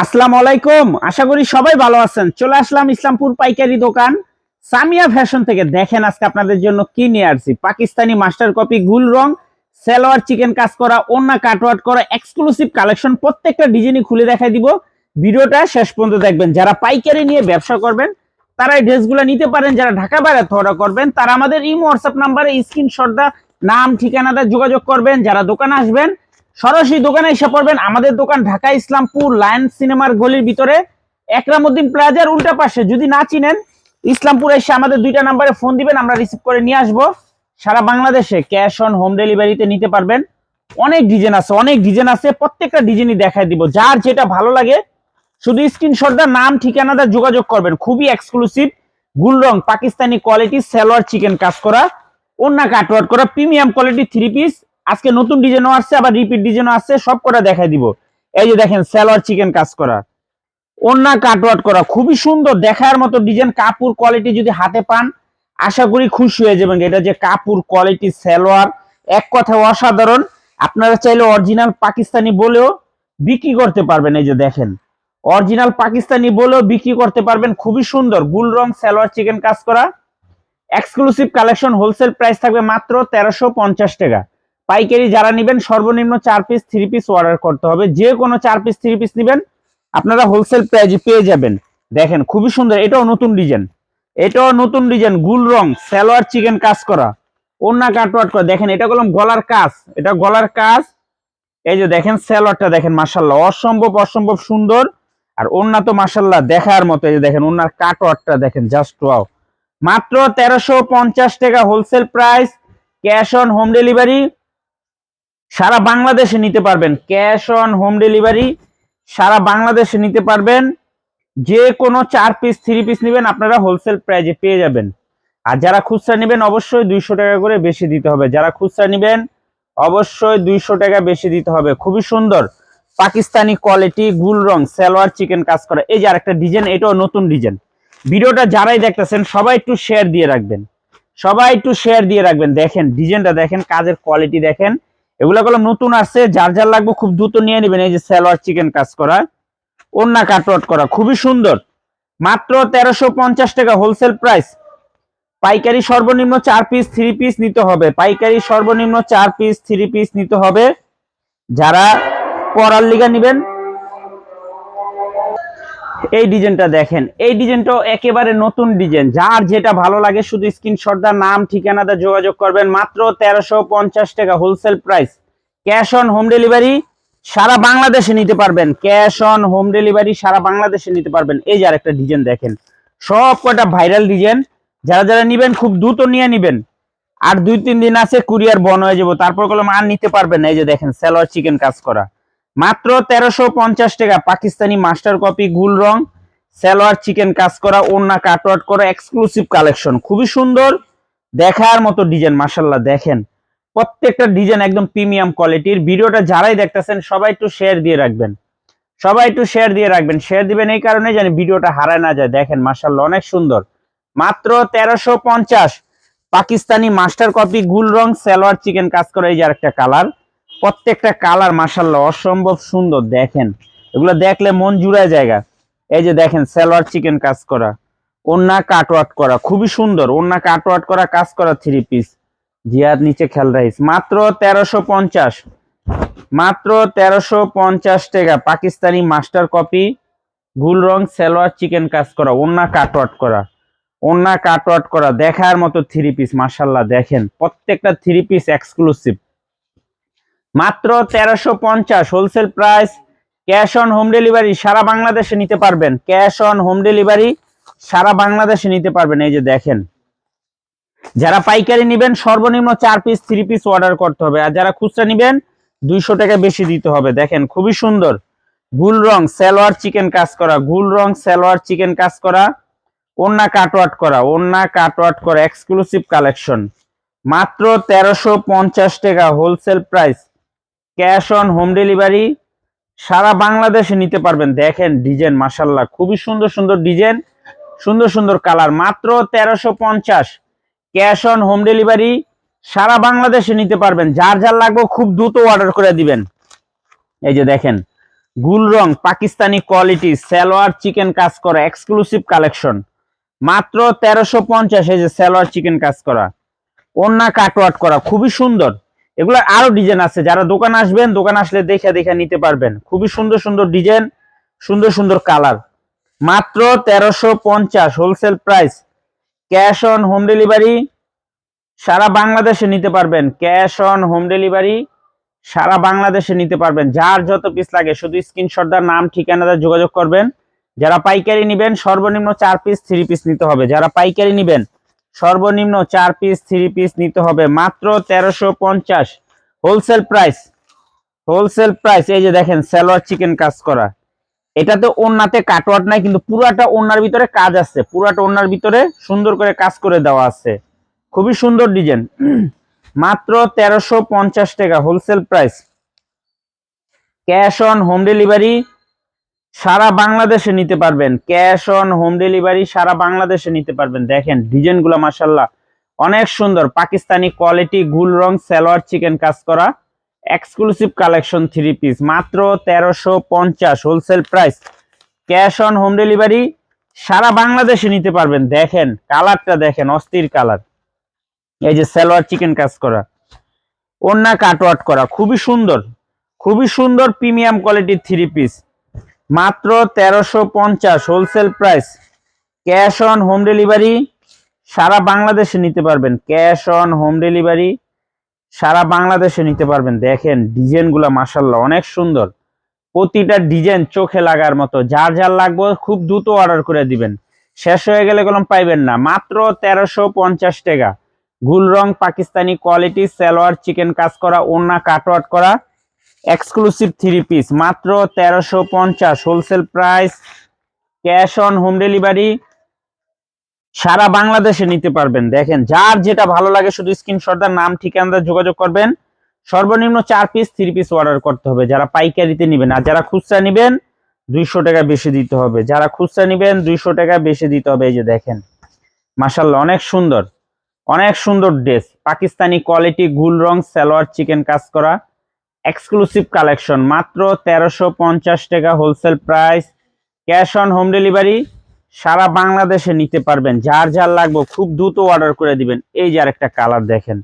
আসসালামু আলাইকুম। আশা করি সবাই ভালো আছেন। চলে আসলাম ইসলামপুর পাইকারি দোকান। সামিয়া ফ্যাশন থেকে দেখেন আজকে আপনাদের জন্য কি নিয়ে আসছি। পাকিস্তানি মাস্টার কপি, গুল রং, সালোয়ার, চিকেন কাজ করা ওন্না কাটওয়ার্ট করা এক্সক্লুসিভ কালেকশন প্রত্যেকটা ডিজাইনই খুলে দেখাই দিব। ভিডিওটা শেষ পর্যন্ত দেখবেন। যারা পাইকারি নিয়ে ব্যবসা করবেন, তারা এই ড্রেসগুলো নিতে পারেন। যারা ঢাকা বাইরে অর্ডার করবেন, তারা আমাদের ইমো হোয়াটসঅ্যাপ নাম্বারে স্ক্রিনশট দা নাম, ঠিকানাটা যোগাযোগ করবেন। যারা দোকানে আসবেন সরাসরি দোকানে এসে পড়বেন আমাদের দোকান ঢাকা ইসলামপুর লায়ন সিনেমার গলির ভিতরে। একরামুদ্দিন প্লাজার উল্টা পাশে, যদি না চিনেন, ইসলামপুর এসে আমাদের দুইটা নাম্বারে ফোন দিবেন, আমরা রিসিভ করে নিয়ে আসব। সারা বাংলাদেশে ক্যাশ অন হোম ডেলিভারিতে নিতে পারবেন। অনেক ডিজাইন আছে, অনেক ডিজাইন আছে, প্রত্যেকটা ডিজাইনই দেখাই দিব। যার যেটা ভালো লাগে, শুধু স্ক্রিনশটটা নাম, ঠিকানাটা যোগাযোগ করবেন। খুবই এক্সক্লুসিভ গুল রং, পাকিস্তানি কোয়ালিটি সালোয়ার চিকেন কাজ করা অন্য কাটওয়ার্ট করা প্রিমিয়াম কোয়ালিটি থ্রি পিস আজকে নতুন ডিজাইনও আসছে, আবার রিপিট ডিজাইনও আসছে সব কটা দেখাই দিব। এই যে দেখেন, সালোয়ার চিকেন কাজ করা। অন্য কাটওয়ার্ট করা, খুবই সুন্দর দেখার মতো ডিজাইন, কাপড় কোয়ালিটি যদি হাতে পান, আশা করি খুশি হয়ে যাবেন এটা যে কাপড় কোয়ালিটি সালোয়ার, এক কথা অসাধারণ। আপনারা চাইলে অরিজিনাল পাকিস্তানি বলেও বিক্রি করতে পারবেন, এই যে দেখেন। অরিজিনাল পাকিস্তানি বলেও বিক্রি করতে পারবেন, খুবই সুন্দর। গুল রং সালোয়ার চিকেন কাজ করা। এক্সক্লুসিভ কালেকশন হোলসেল প্রাইস থাকবে মাত্র তেরোশো পঞ্চাশ টাকা। পাইকারি যারা নেবেন, সর্বনিম্ন চার পিস থ্রি পিস অর্ডার করতে হবে। যে কোনো চার পিস থ্রি পিস নেবেন, আপনারা হোলসেল প্রাইজে পেয়ে যাবেন। দেখেন, খুবই সুন্দর, এটাও নতুন ডিজাইন এটাও নতুন ডিজাইন গুল রং, সালোয়ার চিকেন কাজ করা। ওন্না কাটওয়াট করা। দেখেন, এটা কলম গলার কাজ। এটা গলার কাজ। এই যে দেখেন, সালোয়ারটা দেখেন মাসাল্লাহ অসম্ভব অসম্ভব সুন্দর। আর ওন্না তো মাসাল্লাহ দেখার মতো, এই যে দেখেন ওনার কাটওয়াটটা দেখেন জাস্ট ওয়াও মাত্র তেরোশো পঞ্চাশ টাকা wholesale price cash on home delivery সারা বাংলাদেশে নিতে পারবেন। ক্যাশ অন হোম ডেলিভারি সারা বাংলাদেশে নিতে পারবেন। যে কোনো চার পিস, থ্রি পিস নেবেন, আপনারা হোলসেল প্রাইজে পেয়ে যাবেন। আর যারা খুচরা নেবেন, অবশ্যই দুইশো টাকা করে বেশি দিতে হবে। যারা খুচরা নেবেন, অবশ্যই দুইশো টাকা বেশি দিতে হবে। খুবই সুন্দর। পাকিস্তানি কোয়ালিটি, গুল রং, সালোয়ার, চিকেন কাজ করা। এই যে আরেকটা ডিজাইন, এটাও নতুন ডিজাইন। ভিডিওটা যারাই দেখতেছেন, সবাই একটু শেয়ার দিয়ে রাখবেন। সবাই একটু শেয়ার দিয়ে রাখবেন। দেখেন, ডিজাইনটা দেখেন, কাজের কোয়ালিটি দেখেন। এগুলো গুলো নতুন আসছে, যার যার লাগবে খুব দ্রুত নিয়ে নেবেন, এই যে সালোয়ার চিকেন কাজ করা ওন্না কাটওয়াট করা, খুবই সুন্দর। মাত্র তেরোশো পঞ্চাশ টাকা হোলসেল প্রাইস পাইকারি সর্বনিম্ন চার পিস থ্রি পিস নিতে হবে। পাইকারি সর্বনিম্ন চার পিস থ্রি পিস নিতে হবে। যারা পড়ার লিগা নেবেন এই ডিজাইনটা দেখেন। এই ডিজাইনটাও একেবারে নতুন ডিজাইন। যার যেটা ভালো লাগে, শুধু স্ক্রিনশট দা নাম ঠিকানাটা যোগাযোগ করবেন। মাত্র তেরোশো পঞ্চাশ টাকা wholesale price cash on home delivery সারা বাংলাদেশে নিতে পারবেন। ক্যাশ অন হোম ডেলিভারি সারা বাংলাদেশে নিতে পারবেন। এই যে আরেকটা ডিজাইন দেখেন। সব কটা ভাইরাল ডিজাইন। যারা যারা নিবেন, খুব দ্রুত নিয়ে নিবেন। আর দুই তিন দিন আছে কুরিয়ার বন হয়ে যাব। তারপর কলম আর নিতে পারবেন এই যে দেখেন সালোয়ার চিকেন কাজ করা। মাত্র তেরোশো পঞ্চাশ টাকা। পাকিস্তানি মাস্টার কপি, গুল রং, সালোয়ার, চিকেন কাজ করা ওন্না কাটওয়ার্ট করা এক্সক্লুসিভ কালেকশন খুবই সুন্দর, দেখার মতো ডিজাইন মাসাল্লাহ দেখেন। প্রত্যেকটা ডিজাইন একদম প্রিমিয়াম কোয়ালিটির ভিডিওটা যারাই দেখতেছেন, সবাই একটু শেয়ার দিয়ে রাখবেন। সবাই একটু শেয়ার দিয়ে রাখবেন। শেয়ার দিবেন এই কারণে জানি ভিডিওটা হারায় না যায়। দেখেন মাসাল্লাহ অনেক সুন্দর। মাত্র তেরোশো পঞ্চাশ। পাকিস্তানি মাস্টার কপি, গুল রং, সালোয়ার, চিকেন কাজ করা, এই যে আরেকটা কালার প্রত্যেকটা কালার মাসাল্লাহ অসম্ভব সুন্দর, দেখেন। এগুলো দেখলে মন জুড়ায় জায়গা। এই যে দেখেন, সালোয়ার চিকেন কাজ করা ওন্না কাটওয়াট করা, খুবই সুন্দর। ওন্না কাটওয়াট করা, কাজ করা থ্রি পিস জিয়াদ নিচে খেল রাইস। মাত্র তেরোশো পঞ্চাশ। মাত্র তেরোশো পঞ্চাশ টাকা, পাকিস্তানি মাস্টার কপি, গুল রং, সালোয়ার চিকেন কাজ করা ওন্না কাটওয়াট করা। ওন্না কাটওয়াট করা, দেখার মতো থ্রি পিস মাসাল্লাহ দেখেন। প্রত্যেকটা থ্রি পিস এক্সক্লুসিভ মাত্র তেরোশো পঞ্চাশ wholesale price cash on home delivery সারা বাংলাদেশে নিতে পারবেন। ক্যাশ অন হোম ডেলিভারি সারা বাংলাদেশে নিতে পারবেন। এই যে দেখেন, যারা পাইকারি নেবেন, সর্বনিম্ন চার পিস থ্রি পিস অর্ডার করতে হবে। আর যারা খুচরা নেবেন, দুইশো টাকা বেশি দিতে হবে। দেখেন, খুবই সুন্দর। গুল রং, সালোয়ার চিকেন কাজ করা। গুল রং, সালোয়ার চিকেন কাজ করা। ওন্না কাটওয়াট করা। ওন্না কাটওয়াট করা। এক্সক্লুসিভ কালেকশন মাত্র তেরোশো পঞ্চাশ টাকা wholesale price cash on home delivery, সারা বাংলাদেশে নিতে পারবেন। দেখেন ডিজাইন মাসাল্লাহ খুবই সুন্দর সুন্দর ডিজাইন, সুন্দর সুন্দর কালার। মাত্র তেরোশো পঞ্চাশ। ক্যাশ অন হোম ডেলিভারি, সারা বাংলাদেশে নিতে পারবেন। যার যার লাগবে খুব দ্রুত অর্ডার করে দিবেন। এই যে দেখেন, গুল রং, পাকিস্তানি কোয়ালিটি, সালোয়ার চিকেন কাজ করা, এক্সক্লুসিভ কালেকশন। মাত্র তেরোশো পঞ্চাশ, এই যে সালোয়ার চিকেন কাজ করা। ওন্না কাটওয়াট করা, খুবই সুন্দর। এগুলো আরও ডিজাইন আছে। যারা দোকান আসবেন, দোকান আসলে দেখে দেখে নিতে পারবেন। খুবই সুন্দর সুন্দর ডিজাইন সুন্দর সুন্দর কালার মাত্র তেরোশো পঞ্চাশ wholesale price cash on home delivery সারা বাংলাদেশে নিতে পারবেন। ক্যাশ অন হোম ডেলিভারি সারা বাংলাদেশে নিতে পারবেন। যার যত পিস লাগে, শুধু স্ক্রিনশট দার নাম ঠিকানাটা যোগাযোগ করবেন। যারা পাইকারি নিবেন, সর্বনিম্ন চার পিস থ্রি পিস নিতে হবে। যারা পাইকারি নিবেন সর্বনিম্ন চার পিস থ্রি পিস নিতে হবে। মাত্র তেরোশো পঞ্চাশ। হোলসেল প্রাইস হোলসেল প্রাইস এই যে দেখেন, সালোয়ার চিকেন কাজ করা। এটাতে ওন্নাতে কাটওয়াট নাই, কিন্তু পুরাটা ওন্নার ভিতরে কাজ আছে। পুরাটা ওন্নার ভিতরে সুন্দর করে কাজ করে দেওয়া আছে। খুবই সুন্দর ডিজাইন। মাত্র তেরোশো পঞ্চাশ টাকা wholesale price cash on home delivery সারা বাংলাদেশে নিতে পারবেন। ক্যাশ অন হোম ডেলিভারি সারা বাংলাদেশে নিতে পারবেন। দেখেন, ডিজাইনগুলো মাসাল্লাহ অনেক সুন্দর। পাকিস্তানি কোয়ালিটি, গুল রং, সালোয়ার, চিকেন কাজ করা। এক্সক্লুসিভ কালেকশন থ্রি পিস মাত্র তেরোশো পঞ্চাশ wholesale price cash on home delivery সারা বাংলাদেশে নিতে পারবেন। দেখেন, কালারটা দেখেন, অস্থির কালার। এই যে সালোয়ার, চিকেন কাজ করা। ওন্না কাটওয়াট করা। খুবই সুন্দর। খুবই সুন্দর প্রিমিয়াম কোয়ালিটির থ্রি পিস মাত্র তেরোশো পঞ্চাশ wholesale price cash on home delivery সারা বাংলাদেশে নিতে পারবেন। ক্যাশ অন হোম ডেলিভারি সারা বাংলাদেশে নিতে পারবেন। দেখেন, ডিজাইনগুলো মাসাল্লাহ অনেক সুন্দর। প্রতিটা ডিজাইন চোখে লাগার মতো। যার যার লাগবে খুব দ্রুত অর্ডার করে দিবেন। শেষ হয়ে গেলে কলম পাইবেন না। মাত্র তেরোশো পঞ্চাশ টাকা। গুল রং পাকিস্তানি কোয়ালিটি সালোয়ার চিকেন কাজ করা ওন্না কাটওয়াট করা। এক্সক্লুসিভ থ্রি পিস মাত্র তেরোশো পঞ্চাশ wholesale price cash on home delivery সারা বাংলাদেশে নিতে পারবেন। দেখেন, যার যেটা ভালো লাগে শুধু স্ক্রিনশটদার নাম, ঠিকানা, যোগাযোগ করবেন। সর্বনিম্ন চার পিস থ্রি পিস অর্ডার করতে হবে। যারা পাইকারিতে নেবেন, আর যারা খুচরা নেবেন, দুইশো টাকা বেশি দিতে হবে। যারা খুচরা নেবেন, দুইশো টাকা বেশি দিতে হবে। এই যে দেখেন মাসাল্লাহ অনেক সুন্দর অনেক সুন্দর ড্রেস পাকিস্তানি কোয়ালিটি গুল রং, সালোয়ার চিকেন কাজ করা। এক্সক্লুসিভ কালেকশন মাত্র তেরোশো পঞ্চাশ টাকা wholesale price cash on home delivery সারা বাংলাদেশে নিতে পারবেন। যার যার লাগবে, খুব দ্রুত অর্ডার করে দিবেন। এই যে আরেকটা কালার দেখেন।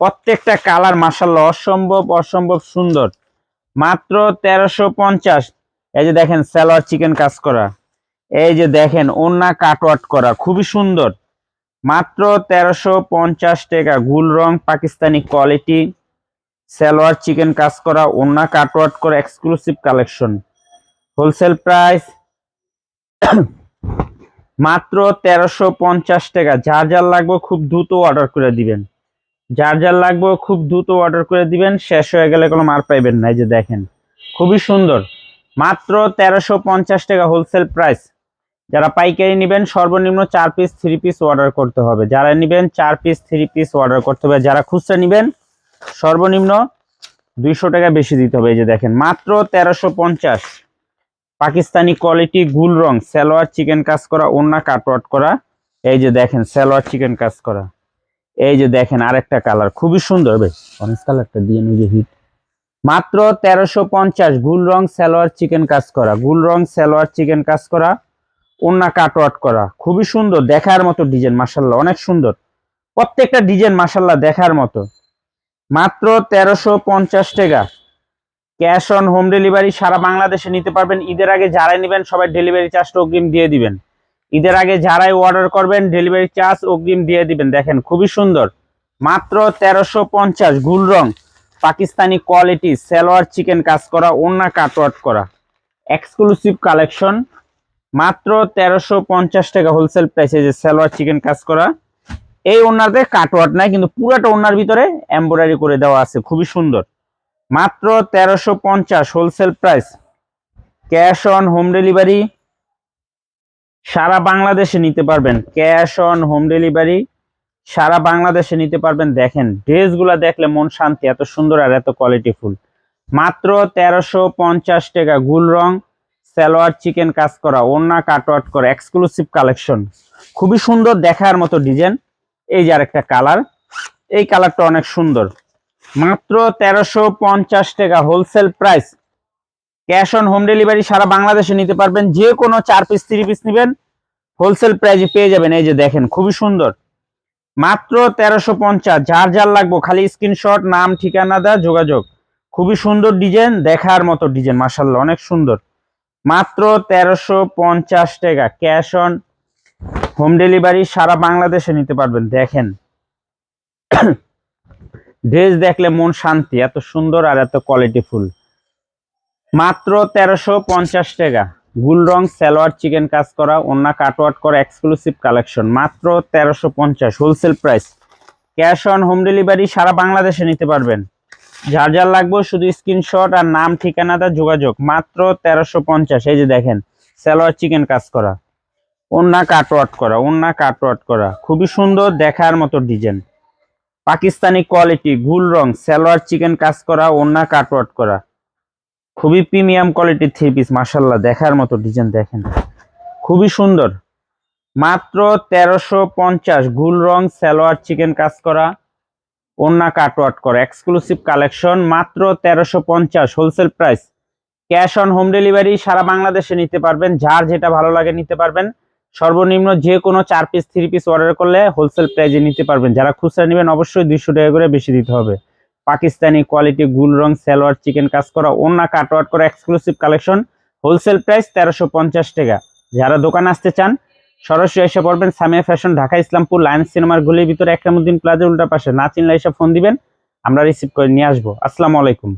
প্রত্যেকটা কালার মাসাল্লাহ অসম্ভব অসম্ভব সুন্দর। মাত্র তেরোশো পঞ্চাশ। এই যে দেখেন সালোয়ার চিকেন কাজ করা। এই যে দেখেন ওন্না কাটওয়াট করা, খুবই সুন্দর। মাত্র তেরোশো পঞ্চাশ টাকা। গুল রং, পাকিস্তানি কোয়ালিটি সালোয়ার, চিকেন কাজ করা ওন্না কাটওয়াট করা এক্সক্লুসিভ কালেকশন হোলসেল প্রাইস মাত্র তেরোশো পঞ্চাশ টাকা। যার যার লাগবে খুব দ্রুত অর্ডার করে দিবেন। যার যার লাগবে খুব দ্রুত অর্ডার করে দিবেন, শেষ হয়ে গেলে কোনো মার পাইবেন না, এই যে দেখেন। খুবই সুন্দর। মাত্র তেরোশো পঞ্চাশ টাকা হোলসেল প্রাইস যারা পাইকারি নেবেন, সর্বনিম্ন চার পিস থ্রি পিস অর্ডার করতে হবে। যারা নেবেন, চার পিস থ্রি পিস অর্ডার করতে হবে। যারা খুচরা নেবেন সর্বনিম্ন দুইশো টাকা বেশি দিতে হবে, এই যে দেখেন। মাত্র তেরোশো পঞ্চাশ। পাকিস্তানি কোয়ালিটি গুল রং, সালোয়ার চিকেন কাজ করা ওন্না কাটওয়াট করা। এই যে দেখেন, সালোয়ার চিকেন কাজ করা। এই যে দেখেন, আরেকটা কালার, খুবই সুন্দর বেশ। কালারটা দিয়ে নিজে হিট মাত্র তেরোশো পঞ্চাশ, গুল রং, সালোয়ার চিকেন কাজ করা। গুল রং, সালোয়ার চিকেন কাজ করা ওন্না কাটওয়াট করা। খুবই সুন্দর, দেখার মতো ডিজাইন মাসাল্লাহ অনেক সুন্দর। প্রত্যেকটা ডিজাইন মাসাল্লাহ দেখার মতো। মাত্র তেরোশো পঞ্চাশ টাকা। ক্যাশ অন হোম ডেলিভারি সারা বাংলাদেশে নিতে পারবেন। ঈদের আগে যারাই নেবেন, সবাই ডেলিভারি চার্জটা অগ্রিম দিয়ে দিবেন। ঈদের আগে যারাই অর্ডার করবেন ডেলিভারি চার্জ অগ্রিম দিয়ে দিবেন। দেখেন, খুবই সুন্দর। মাত্র তেরোশো পঞ্চাশ, গুল রং। পাকিস্তানি কোয়ালিটি সালোয়ার চিকেন কাজ করা ওন্না কাটওয়াট করা। এক্সক্লুসিভ কালেকশন মাত্র তেরোশো পঞ্চাশ টাকা হোলসেল প্রাইসে যে সালোয়ার চিকেন কাজ করা। এই ওনাতে কাটওয়াট নাই, কিন্তু পুরাটা ওনার ভিতরে এমব্রয়ডারি করে দেওয়া আছে, খুবই সুন্দর। মাত্র তেরোশো পঞ্চাশ wholesale price cash on home delivery সারা বাংলাদেশে নিতে পারবেন। ক্যাশ অন হোম ডেলিভারি সারা বাংলাদেশে নিতে পারবেন। দেখেন, ড্রেসগুলা দেখলে মন শান্তি, এত সুন্দর আর এত কোয়ালিটিফুল মাত্র তেরোশো পঞ্চাশ টাকা গুল রং, সালোয়ার, চিকেন, কাজ করা ওন্না কাটওয়াট করা এক্সক্লুসিভ কালেকশন খুবই সুন্দর দেখার মতো ডিজাইন এই যে আরেকটা কালার। এই কালারটা অনেক সুন্দর। মাত্র তেরোশো পঞ্চাশ টাকা wholesale price cash on home delivery সারা বাংলাদেশে নিতে পারবেন। যে কোনো চার পিস থ্রি পিস নেবেন। হোলসেল প্রাইজে পেয়ে যাবেন। এই যে দেখেন, খুবই সুন্দর। মাত্র তেরোশো পঞ্চাশ। যার যার লাগবো, খালি স্ক্রিনশট নাম, ঠিকানা দেওয়া যোগাযোগ। খুবই সুন্দর ডিজাইন, দেখার মতো ডিজাইন মাসাল্লাহ অনেক সুন্দর। মাত্র তেরোশো পঞ্চাশ টাকা। ক্যাশ অন হোম ডেলিভারি সারা বাংলাদেশে নিতে পারবেন, দেখেন। ড্রেস দেখলে মন শান্তি, এত সুন্দর আর এত কোয়ালিটি ফুল মাত্র তেরোশো পঞ্চাশ টাকা। গুল রং, সালোয়ার, চিকেন কাজ করা অন্য কাটওয়ার্ট করা এক্সক্লুসিভ কালেকশন মাত্র তেরোশো পঞ্চাশ wholesale price cash on home delivery সারা বাংলাদেশে নিতে পারবেন। যার যার লাগবে শুধু স্ক্রিনশট আর নাম, ঠিকানাটা, যোগাযোগ। মাত্র তেরোশো পঞ্চাশ, এই যে দেখেন, সালোয়ার, চিকেন কাজ করা। অন্য কাটওয়ার্ট করা অন্য কাটওয়ার্ট করা। খুবই সুন্দর দেখার মতো ডিজাইন পাকিস্তানি কোয়ালিটি গুল রং, সালোয়ার চিকেন কাজ করা অন্য কাটওয়ার্ট করা। খুবই প্রিমিয়াম কোয়ালিটির থ্রি পিস মাসাল্লাহ দেখার মতো ডিজাইন দেখেন। খুবই সুন্দর। মাত্র তেরোশো পঞ্চাশ, গুল রং, সালোয়ার চিকেন কাজ করা ওন্না কাটওয়ার্ট করা। এক্সক্লুসিভ কালেকশন মাত্র তেরোশো পঞ্চাশ wholesale price cash on home delivery সারা বাংলাদেশে নিতে পারবেন, যার যেটা ভালো লাগে নিতে পারবেন। সর্বনিম্ন যে কোনো চার পিস থ্রি পিস অর্ডার করলে হোলসেল প্রাইজে নিতে পারবেন। যারা খুচরা নেবেন অবশ্যই দুইশো টাকা করে বেশি দিতে হবে। পাকিস্তানি কোয়ালিটি গুল রং, সালোয়ার চিকেন কাজ করা অন্য কাটওয়ার্ট করা এক্সক্লুসিভ কালেকশন হোলসেল প্রাইস তেরোশো পঞ্চাশ টাকা। যারা দোকানে আসতে চান, সরাসরি এসে পড়বেন সামিয়া ফ্যাশন ঢাকা, ইসলামপুর, লায়ন্স সিনেমার গলির ভিতরে, একরামুদ্দিন প্লাজা উল্টা পাশে। না চিনলে এসে ফোন দিবেন, আমরা রিসিভ করে নিয়ে আসব। আসসালামু আলাইকুম।